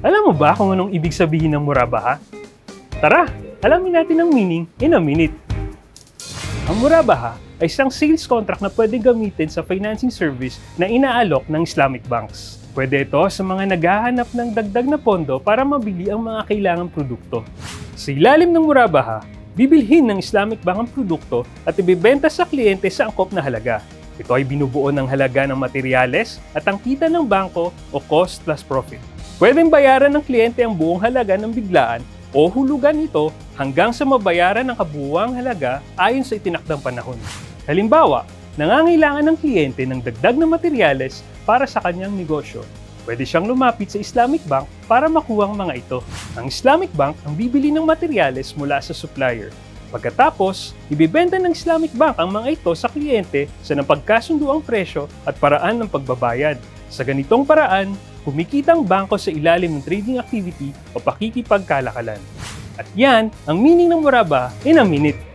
Alam mo ba kung anong ibig sabihin ng murabaha? Tara, alamin natin ang meaning in a minute. Ang murabaha ay isang sales contract na pwedeng gamitin sa financing service na inaalok ng Islamic banks. Pwede ito sa mga naghahanap ng dagdag na pondo para mabili ang mga kailangang produkto. Sa ilalim ng murabaha, bibilhin ng Islamic Bank ang produkto at ibibenta sa kliyente sa angkop na halaga. Ito ay binubuo ng halaga ng materyales at ang kita ng bangko o cost plus profit. Pwedeng bayaran ng kliyente ang buong halaga ng biglaan o hulugan ito hanggang sa mabayaran ang kabuuang halaga ayon sa itinakdang panahon. Halimbawa, nangangailangan ng kliyente ng dagdag na materyales para sa kanyang negosyo. Pwede siyang lumapit sa Islamic Bank para makuha ang mga ito. Ang Islamic Bank ang bibili ng materyales mula sa supplier. Pagkatapos, ibibenta ng Islamic Bank ang mga ito sa kliyente sa napagkasundo ang presyo at paraan ng pagbabayad. Sa ganitong paraan, kumikita ang bangko sa ilalim ng trading activity o pakikipagkalakalan. At yan ang meaning ng muraba in a minute.